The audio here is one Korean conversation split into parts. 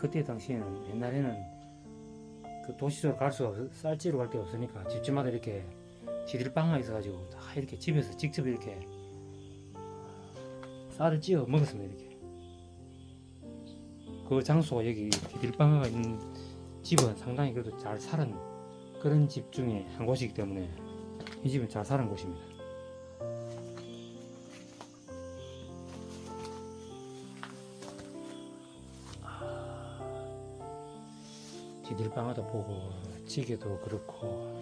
그때 당시에는 옛날에는 그 도시로 갈 수가 없, 쌀지로 갈 데가 없으니까 집집마다 이렇게 지들방가 있어가지고 다 이렇게 집에서 직접 이렇게 쌀을 찌어 먹었습니다 이렇게 그 장소가 여기 디딜방아가 있는 집은 상당히 그래도 잘 살은 그런 집 중에 한 곳이기 때문에 이 집은 잘 사는 곳입니다. 디딜방아도 보고 찌개도 그렇고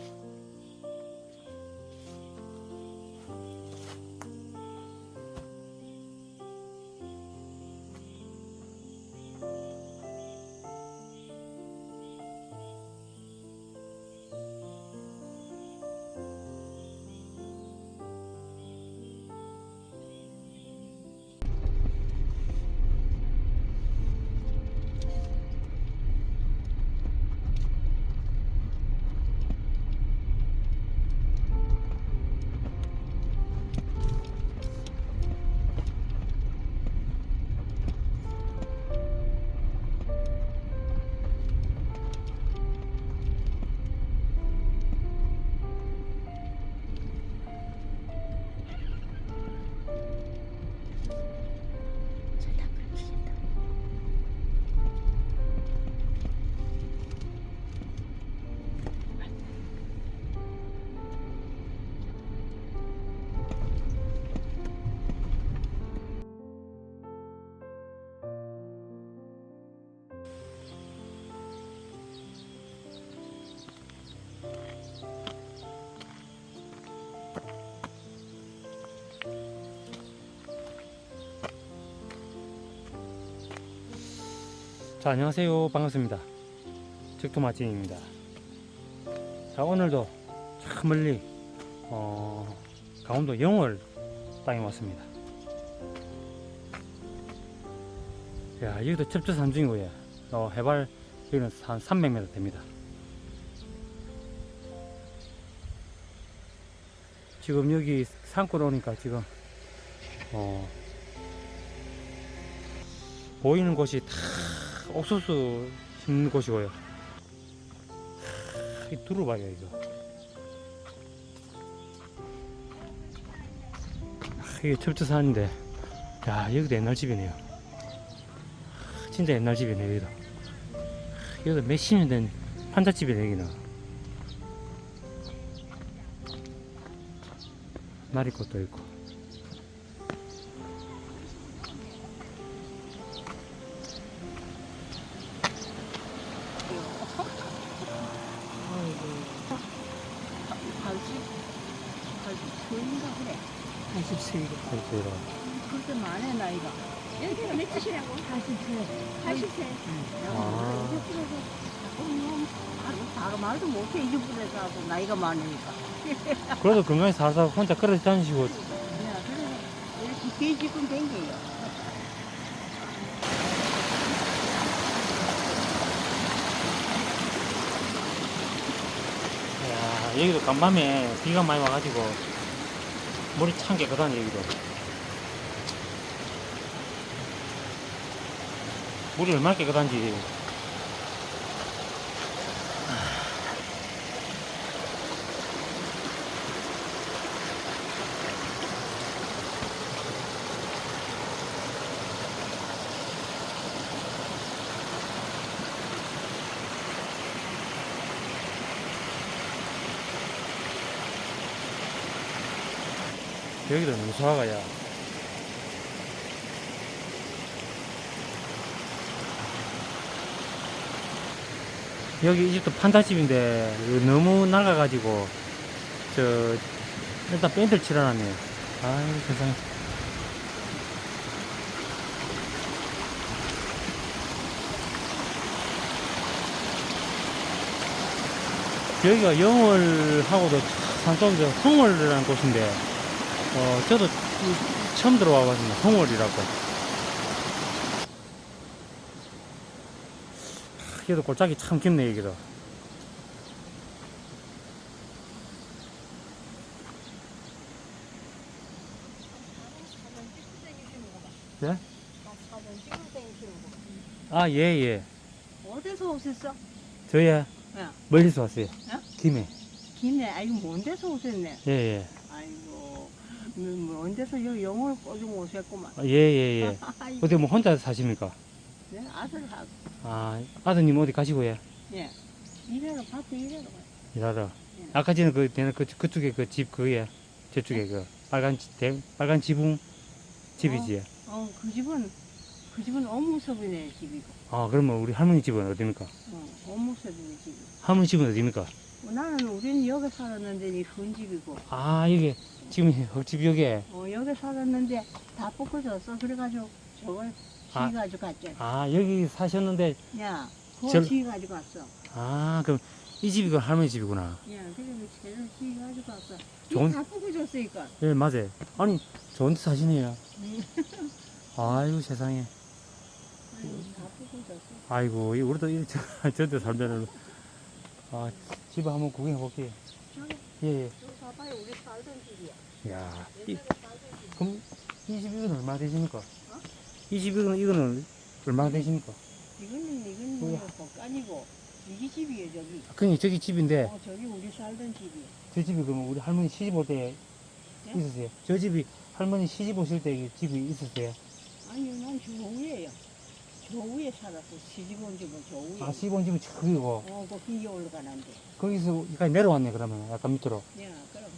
자 안녕하세요. 반갑습니다. 즉토 맛집입니다. 자 오늘도 참 멀리 어, 강원도 영월 땅에 왔습니다. 야 여기도 첩첩산중이고요. 어, 해발 여기는 한 300m 됩니다. 지금 여기 산골 오니까 지금 어, 보이는 곳이 다 옥수수 심는 곳이고요. 이 두루봐요 이거. 아, 이게 철저산인데, 야 여기도 옛날 집이네요. 아, 진짜 옛날 집이네 여기도. 여기도 몇십 년 된 판잣집이네 여기는. 나리꽃도 있고. 팔십서인가 그래. 팔십서이래. 이렇게 그렇게 많아 나이가. 여기가 몇 째시라고? 팔십세. 팔십세. 아. 다 말도 못해 이주부에서 하고 나이가 많으니까. 그래도 건강히 살살 혼자 걸어 다니시고 야, 그래 이렇게 개지금 댕겨요. 야, 여기도 간밤에 비가 많이 와가지고 물이 참 깨끗하네 여기도 물이 얼마나 깨끗한지 여기도 농사가야. 여기 이 집도 판다집인데 이거 너무 낡아가지고 저 일단 밴드를 칠해놨네요 아이 세상에. 여기가 영월하고도 산속에서 홍월이라는 곳인데 어, 저도 이- 처음 들어와 봤습니다. 홍월이라고. 여기도 골짜기 참 깊네, 여기도. 예? 아, 예, 예. 어디서 오셨어? 저야 야. 멀리서 왔어요. 어? 김해. 김해. 아이고 먼 데서 오셨네. 예, 예. 아이고 뭐먼 데서 여기 영어를 꼬주고 오셨구만. 아, 예, 예, 예. 아이고, 어디 뭐 혼자 사십니까? 네, 아들하고 아, 아드님 어디 가시고 예? 예 일하러 밭에 일하러 가요. 일하러. 예. 아까 전에 그, 내가 그, 그쪽에 그 집, 그게, 저쪽에 그, 빨간, 지- 대, 빨간 지붕 집이지. 어, 그 집은 그 집은 어무섭이네 집이고. 아, 그러면 우리 할머니 집은 어디입니까? 어, 어무섭이네 집이. 할머니 집은 어디입니까? 어, 나는 우리는 여기 살았는데 이큰 집이고. 아, 여기, 지금 흙집 여기에. 어, 여기 살았는데 다 뽑아졌어. 그래가지고 저걸 아. 지 가지고 갔죠. 아, 여기 사셨는데, 야, 그거 절- 지 가지고 왔어. 아, 그럼 이 집이 그 할머니 집이구나. 야, 그래서 쟤를 지 가지고 왔어. 좋은- 이다 뽑아줬으니까. 예, 맞아요. 아니, 좋은 데 사시네요. 응. 아이고, 세상에. 아이고, 다. 아이고, 이 우리도 이, 저, 저때 살면은, 아, 집을 한번 구경해 볼게요. 예, 예. 저기 봐봐요. 우리 살던 집이야. 야, 이, 옛날에 살던 집. 그럼 이집 이건 얼마 되십니까? 이집 이거는, 이거는 얼마 되십니까? 이거는 이건 뭐야? 뭐 복간이고 이게 집이에요 저기. 그니 저기 집인데, 어 저기 우리 살던 집이. 저 집이 그러면 우리 할머니 시집 올때 예? 있으세요? 저 집이 할머니 시집 오실 때 이 집이 있으세요? 아니요 난저 위에요. 저 위에 살았어. 시집 온 집은 저 위에. 아, 시집 온 집은 저기고, 어, 그 길이 올라가는데. 거기서 여기까지 내려왔네, 그러면. 약간 밑으로. 야, 그럼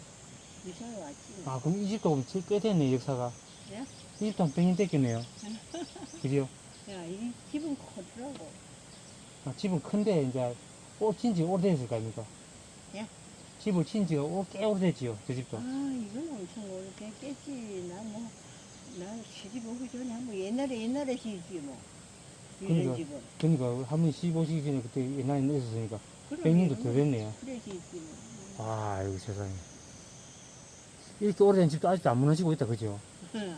이사에 왔지. 아, 그럼 이 집도 꽤 됐네, 역사가. 예? 이 집도 한 100년 됐겠네요. 그죠? 야, 이 집은 커더라고. 아, 집은 큰데, 이제, 오, 친지 오래됐을 거 아닙니까? 예? 집을 친 지가 오, 꽤 오래됐지요, 저 아, 집도. 이건 엄청 오래됐겠지. 난 뭐, 난 시집 오기 전에 한번 옛날에 옛날에 시집이 뭐. 그러니까. 집은. 그러니까, 할머니 시집 오시기 전에 그때 옛날에 있었으니까, 그럼 100년도 이건 더 됐네요. 뭐. 아이고, 세상에. 이렇게 오래된 집도 아직도 안 무너지고 있다, 그죠? 응.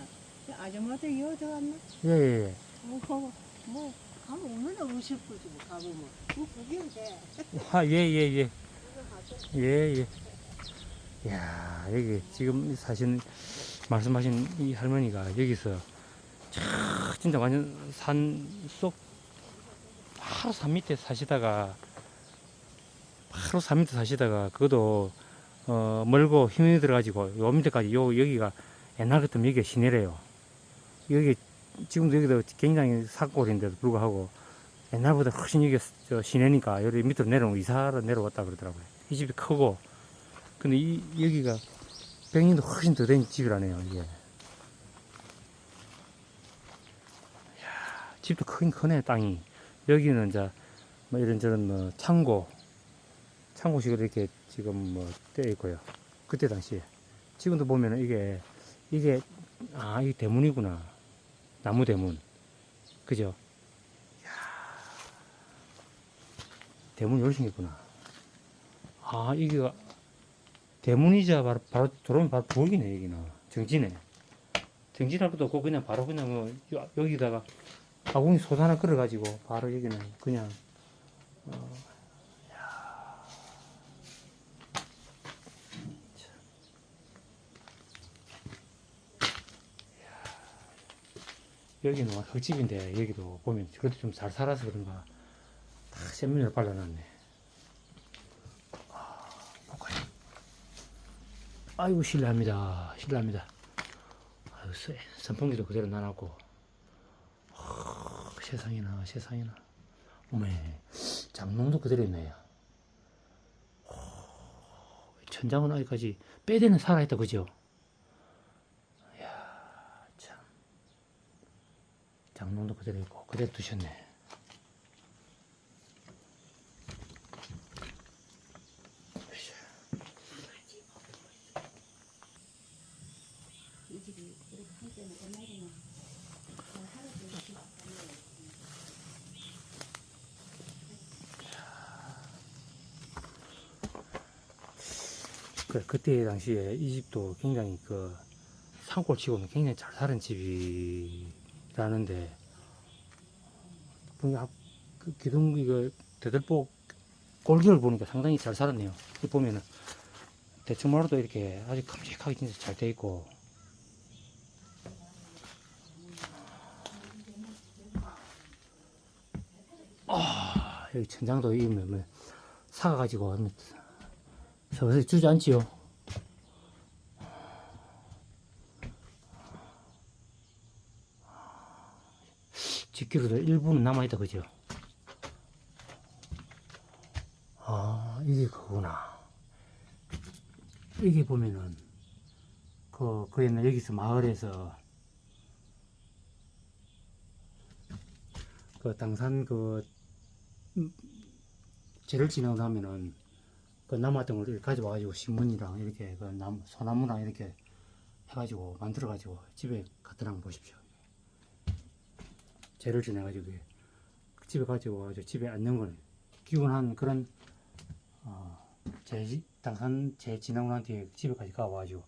아줌마도 이어 들어갔나? 예, 예, 예. 어, 뭐, 뭐, 가면 얼마나 무섭고지, 뭐, 가보면. 뭐, 구경 돼. 아, 예, 예, 예. 예, 예. 야 여기 지금 사신, 말씀하신 이 할머니가 여기서, 차, 진짜 완전 산 속, 바로 산 밑에 사시다가, 바로 산 밑에 사시다가, 그것도, 어, 멀고 힘이 들어가지고, 요 밑에까지, 요, 여기가, 옛날 같으면 여기가 시내래요. 여기, 지금도 여기도 굉장히 산골인데도 불구하고, 옛날보다 훨씬 여기 저 시내니까 여기 밑으로 내려오고 이사를 내려왔다 그러더라고요. 이 집이 크고 근데 이 여기가 100년도 훨씬 더 된 집이라네요 이게. 이야, 집도 크긴 크네 땅이. 여기는 이제 뭐 이런저런 뭐 창고 창고식으로 이렇게 지금 뭐 되어 있고요. 그때 당시에 지금도 보면은 이게 이게 아 이게 대문이구나 나무 대문 그죠? 대문 열생겼구나 아, 이게 대문이자 바로, 바로 들어오면 바로 부엌이네, 여기는. 정지네. 정지할 것도 없고, 그냥 바로 그냥 뭐, 여- 여기다가 아궁이 솥 하나 끓여가지고, 바로 여기는 그냥, 어. 여기는 흙집인데, 여기도 보면, 그래도 좀 잘 살아서 그런가. 다 샘면을 발라놨네. 아? 아이고, 실례합니다. 실례합니다. 아유, 쎄. 선풍기도 그대로 놔놨고. 아, 세상에나, 세상에나. 어메, 장롱도 그대로 있네요. 아, 천장은 아직까지 빼대는 살아있다, 그죠? 이야, 참. 장롱도 그대로 있고, 그대로 두셨네. 이 집이 우리 한때는 옛날에는 그, 그때 당시에 이 집도 굉장히 그 산골 치고는 굉장히 잘 사는 집이라는데 그 기둥 이거 대들보 골격을 보니까 상당히 잘 살았네요. 이 보면은 대충 말로도 이렇게 아주 큼직하게 진짜 잘 돼 있고 아 여기 천장도 이 사가지고 하면 서서히 주저앉지요. 집기로도 일부는 남아있다, 그죠? 아, 이게 그거구나. 이게 보면은, 그, 그 옛날 여기서 마을에서, 그 당산 그, 음, 재를 지나고 나면은, 그 남았던 걸 가져와가지고 신문이랑 이렇게 그 나무, 소나무랑 이렇게 해가지고 만들어가지고 집에 갖다 놔 보십시오. 재를 지내가지고 이게 집에 가지고 와가지고 집에 앉는 걸 기운한 그런 어, 제 당산 제 지나고 난 뒤에 집에까지 가와가지고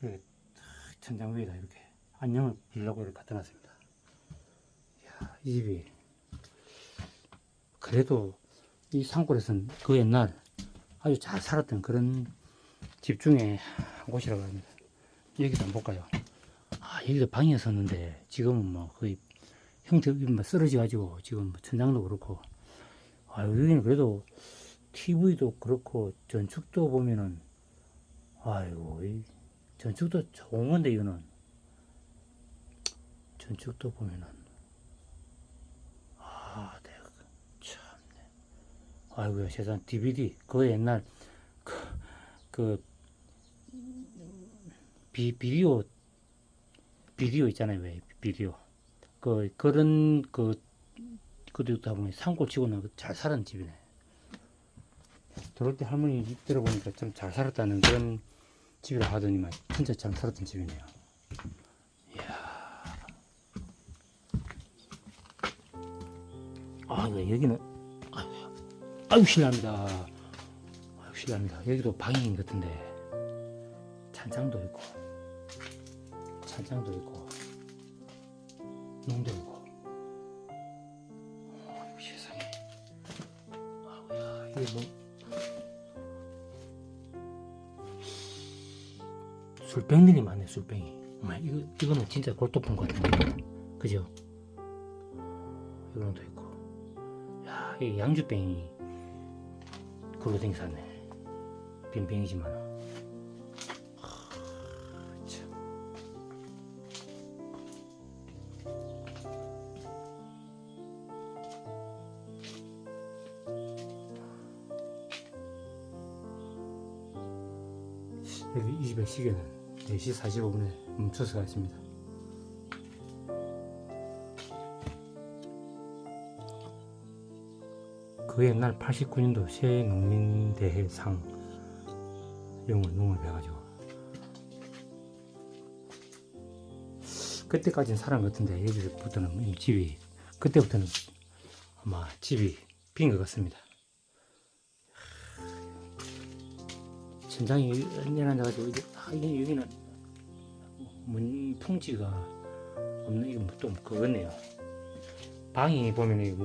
이렇게 탁 천장 위에다 이렇게 안녕을 빌려고 이렇게 갖다 놨습니다. 이야, 이 집이 그래도 이 산골에서는 그 옛날 아주 잘 살았던 그런 집 중에 한 곳이라고 합니다. 여기도 한번 볼까요? 아, 여기도 방이었었는데 지금은 뭐 거의 형태가 뭐 쓰러져 가지고 지금 뭐 천장도 그렇고. 아 여기는 그래도 TV도 그렇고 전축도 보면은 아이고 이 전축도 좋은 건데 이거는. 전축도 보면은. 아 내가 참네. 아이고야 세상 DVD 그 옛날 그, 그 비, 비디오 비디오 있잖아요 왜? 비디오 그 그런 그 그도 다 보면 산골 치고는 그잘 살은 집이네. 들어올 때 할머니 입 들어보니까 좀 잘 살았다는 그런 집이라 하더니만 진짜 잘 살았던 집이네요. 이야. 아, 네, 여기는 아유, 아유 실례합니다. 아유 실례합니다. 여기도 방인 같은데 찬장도 있고 찬장도 있고 있고 아이고 세상에. 아우야 이게 뭐? 술병들이 많네 술병이. 엄마 이거 이거는 진짜 골동품 같은데. 그죠? 이거는 또 있고. 야 이게 양주병이 글로 댕사네 빈병이지만 시계는 4시 45분에 멈춰서 갔습니다. 그 옛날 89년도 새 농민대회상 영을 농을 배가지고 그때까지는 사람 같은데 여기부터는 집이 그때부터는 아마 집이 빈 것 같습니다. 천장이 연연해가지고 이게 아, 이게 여기는 문 풍지가 없는 이게 뭐또 그거네요. 방이 보면 이거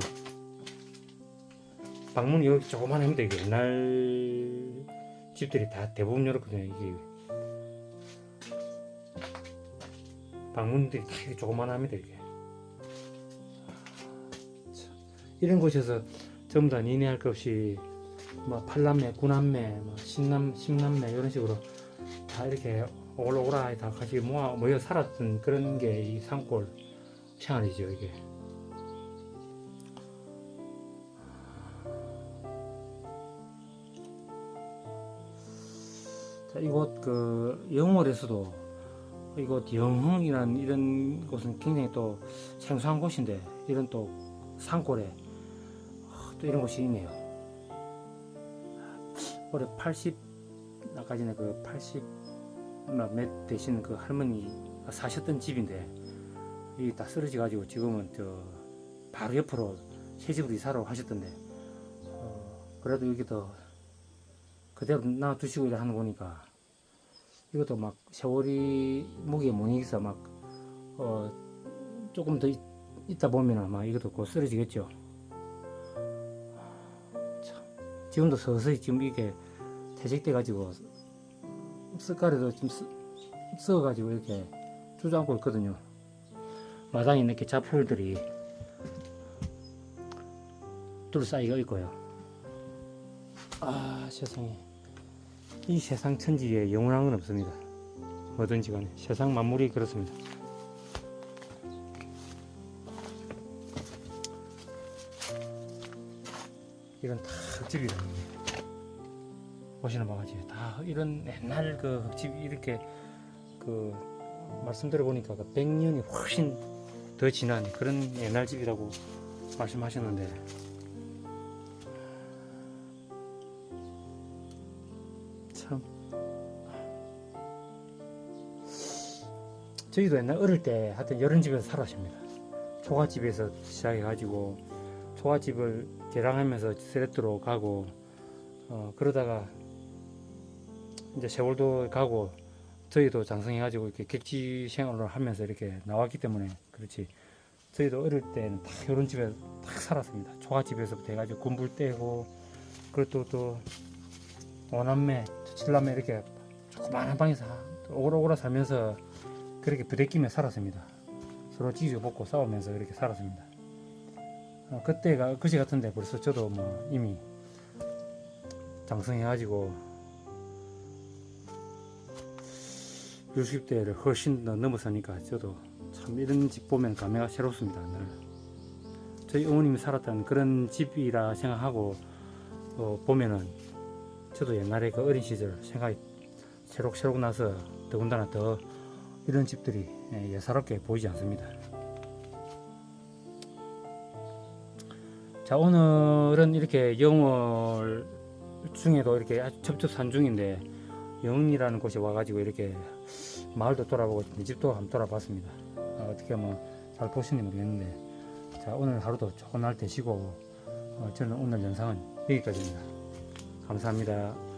방문이 여기 조그만 합니다. 이게 옛날 집들이 다 대부분 이렇거든요. 이게 방문들이 다 이렇게 조그만 합니다. 이게 참, 이런 곳에서 전부 다 니네 할 것 없이 뭐 팔남매, 구남매, 뭐 신남, 십남매 이런 식으로 다 이렇게 오글오글하게 다 같이 모아 모여 살았던 그런 게 이 산골 생활이죠 이게. 자 이곳 그 영월에서도 이곳 영흥이라는 이런 곳은 굉장히 또 생소한 곳인데 이런 또 산골에 어, 또 이런 곳이 있네요. 올해 80 아까 전에 그 80몇 되시는 그 할머니가 사셨던 집인데 이게 다 쓰러져 가지고 지금은 저 바로 옆으로 새 집으로 이사를 하셨던데 어, 그래도 여기 더 그대로 놔두시고 이래 하는 거 보니까 이것도 막 세월이 무게에 못 이겨서 막 어, 조금 더 있, 있다 보면은 막 이것도 곧 쓰러지겠죠. 지금도 서서히 지금 이게 퇴직돼 가지고 쓱가리도 좀써 가지고 이렇게 주저앉고 있거든요. 마당에 이렇게 잡풀들이 둘러싸이가 있고요. 아 세상에 이 세상 천지에 영원한 건 없습니다. 뭐든지 간에 세상 만물이 그렇습니다. 이건 다 흙집이다. 보시는 바가지. 다 이런 옛날 그 흙집 이렇게 그 말씀 들어보니까 그 100년이 훨씬 더 지난 그런 옛날 집이라고 말씀하셨는데. 참. 저희도 옛날 어릴 때 하여튼 이런 집에서 살았습니다. 초가집에서 시작해가지고 초가집을 개량하면서 세레트로 가고 어, 그러다가 이제 세월도 가고 저희도 장성해가지고 이렇게 객지 생활을 하면서 이렇게 나왔기 때문에 그렇지. 저희도 어릴 때는 딱 이런 집에 딱 살았습니다. 초가집에서부터 해가지고 군불 떼고 그리고 또, 또 오남매 칠남매 이렇게 조그마한 방에서 오글오글 살면서 그렇게 부대끼며 살았습니다. 서로 지지고 볶고 싸우면서 이렇게 살았습니다 어, 그때가 그시 같은데 벌써 저도 뭐 이미 장성해가지고 60대를 훨씬 더 넘어서니까 저도 참 이런 집 보면 감회가 새롭습니다. 늘. 저희 어머님이 살았던 그런 집이라 생각하고 어, 보면은 저도 옛날에 그 어린 시절 생각이 새록새록 나서 더군다나 더 이런 집들이 예, 예사롭게 보이지 않습니다. 자 오늘은 이렇게 영월 중에도 이렇게 아주 첩첩 산중인데 영이라는 곳에 와가지고 이렇게 마을도 돌아보고 이 집도 한번 돌아봤습니다. 아, 어떻게 뭐잘 보시는지 모르겠는데 자 오늘 하루도 좋은 날 되시고 어, 저는 오늘 영상은 여기까지입니다. 감사합니다.